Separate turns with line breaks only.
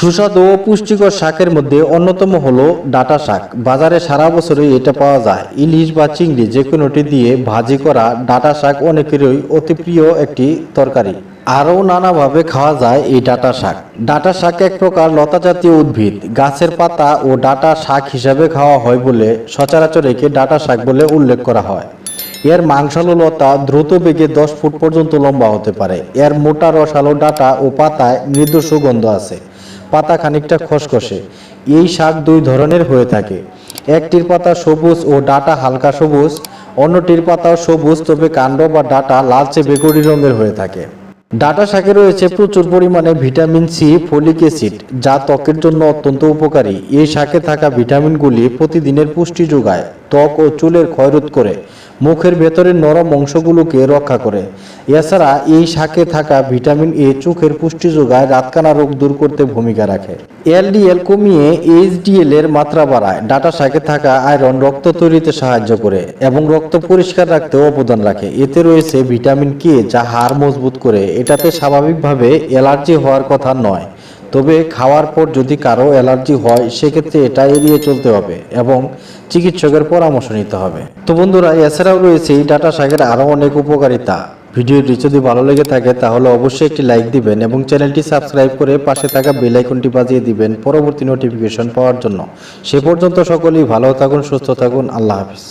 সুস্বাদু ও পুষ্টিকর শাকের মধ্যে অন্যতম হলো ডাটা শাক। বাজারে সারা বছরই এটা পাওয়া যায়। ইলিশ বা চিংড়ি যে কোনোটি দিয়ে ভাজি করা ডাটা শাক অনেকেরই অতি প্রিয় একটি তরকারি। আরও নানাভাবে খাওয়া যায় এই ডাটা শাক। ডাটা শাক এক প্রকার লতা জাতীয় উদ্ভিদ। গাছের পাতা ও ডাটা শাক হিসাবে খাওয়া হয় বলে সচরাচর একে ডাটা শাক বলে উল্লেখ করা হয়। এর মাংসালো লতা দ্রুত বেগে দশ ফুট পর্যন্ত লম্বা হতে পারে। এর মোটা রসালো ডাটা ও পাতায় মৃদু সুগন্ধ আছে। পাতা খানিকটা খসখসে। এই শাক দুই ধরনের হয়ে থাকে। একটির পাতা সবুজ ও ডাটা হালকা সবুজ, অন্যটির পাতাও সবুজ, তবে কাণ্ড বা ডাটা লালচে বেগুনি রঙের হয়ে থাকে। ডাটা শাকে রয়েছে প্রচুর পরিমাণে ভিটামিন সি, ফলিক অ্যাসিড, যা ত্বকের জন্য অত্যন্ত উপকারী। এই শাকে থাকা ভিটামিনগুলি প্রতিদিনের পুষ্টি যোগায়। ত্বক ও চুলের ক্ষয়রোধ করে, মুখের ভেতরের নরম অংশগুলোকে রক্ষা করে। এছাড়া এই শাকে থাকা ভিটামিন এ চোখের পুষ্টি যোগায় রাতকানা রোগ দূর করতে ভূমিকা রাখে। এলডিএল কমিয়ে এইচডিএল এর মাত্রা বাড়ায়। ডাটা শাকে থাকা আয়রন রক্ত তৈরিতে সাহায্য করে এবং রক্ত পরিষ্কার রাখতে অবদান রাখে। এতে রয়েছে ভিটামিন কে, যা হাড় মজবুত করে। এটাতে স্বাভাবিকভাবে অ্যালার্জি হওয়ার কথা নয়। তবে খাওয়ার পর যদি কারও অ্যালার্জি হয়, সেক্ষেত্রে এটা এড়িয়ে চলতে হবে এবং চিকিৎসকের পরামর্শ নিতে হবে। তো বন্ধুরা, এছাড়াও রয়েছে এই ডাটা শাকের আরও অনেক উপকারিতা। ভিডিওটি যদি ভালো লেগে থাকে, তাহলে অবশ্যই একটি লাইক দিবেন এবং চ্যানেলটি সাবস্ক্রাইব করে পাশে থাকা বেল আইকনটি বাজিয়ে দিবেন পরবর্তী নোটিফিকেশন পাওয়ার জন্য। সে পর্যন্ত সকলেই ভালো থাকুন, সুস্থ থাকুন। আল্লাহ হাফিজ।